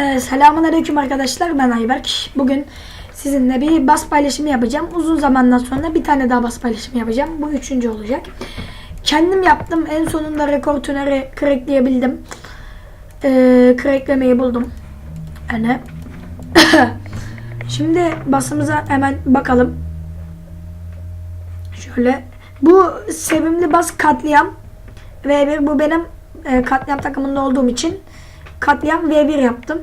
Ee, selamun aleyküm arkadaşlar ben Ayberk. Bugün sizinle bir bas paylaşımı yapacağım. Uzun zamandan sonra bir tane daha bas paylaşımı yapacağım. Bu üçüncü olacak. Kendim yaptım. En sonunda rekor tüneri crackleyebildim. Ee, cracklemeyi buldum. Yani. Şimdi basımıza hemen bakalım. Şöyle. Bu sevimli bas katliam. V1 bu benim e, katliam takımında olduğum için katliam V1 yaptım.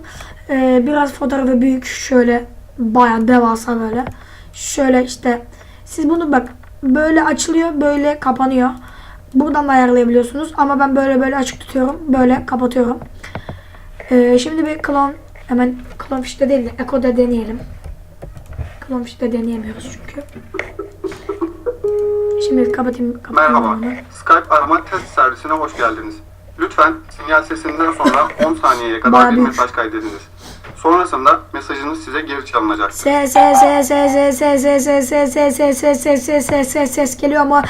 E, biraz fotoğrafı büyük şöyle bayağı devasa böyle. Şöyle işte siz bunu bak böyle açılıyor böyle kapanıyor. Buradan da ayarlayabiliyorsunuz ama ben böyle böyle açık tutuyorum. Böyle kapatıyorum. E, şimdi bir klon hemen klon fişte değil de Echo'da deneyelim. Klon fişte deneyemiyoruz çünkü. Şimdi kapatayım. kapatayım Merhaba. onu. Skype arama test servisine hoş geldiniz. Lütfen sinyal sesinden sonra 10 saniyeye kadar bir mesaj kaydediniz. Sonrasında mesajınız size geri çalınacak. Ses ses ses ses ses ses ses ses ses ses ses ses ses ses ses ses ses geliyor mu?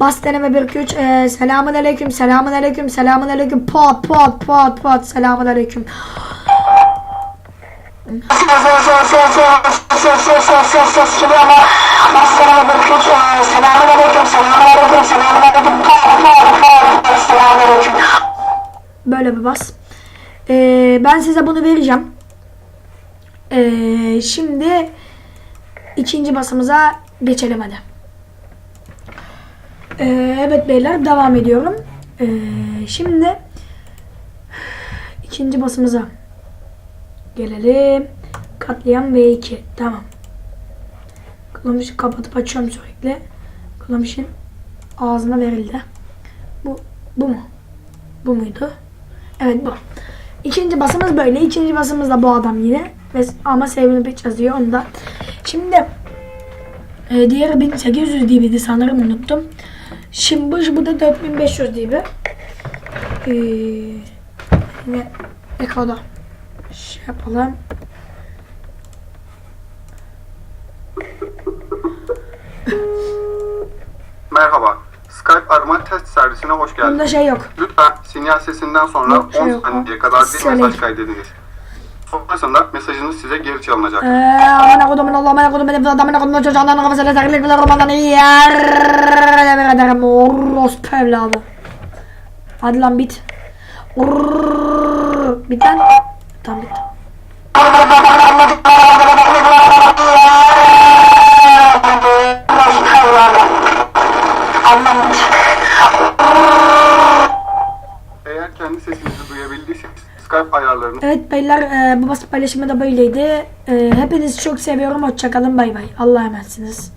Bas deneme 1 2 3 ee, selamun aleyküm selamun aleyküm selamun aleyküm pot pot pot pot selamun aleyküm. Böyle bir bas. Ee, ben size bunu vereceğim. Ee, şimdi ikinci basımıza geçelim hadi. Ee, evet beyler devam ediyorum. Ee, şimdi ikinci basımıza gelelim. Katliam V2. Tamam. Kulamışı kapatıp açıyorum sürekli. Kulamışın ağzına verildi. Bu, bu mu? Bu muydu? Evet bu. İkinci basımız böyle. İkinci basımız da bu adam yine. Ama sevgili Pitch yazıyor onda. Şimdi e, diğeri 1800 dB'di sanırım unuttum. Şimdi bu, bu da 4500 dB. Ee, yine Echo'da şey yapalım. Merhaba. Skype arama test servisine hoş Bunda geldiniz. şey yok. Lütfen sinyal sesinden sonra Yok, şey 10 yok. saniyeye kadar bir Söyleyeyim. mesaj kaydediniz. Sonrasında mesajınız size geri çalınacak. Eee amına kodumun Allah amına kodumun evde amına kodumun çocuğundan kafasıyla taklit kılar Ramazan yer. Yemin ederim orospu evladı. Hadi lan bit. Bit lan. Tamam bitti. Skype ayarlarını Evet beyler e, bu basit paylaşımı da böyleydi. E, hepinizi çok seviyorum. Hoşçakalın bay bay. Allah'a emanetsiniz.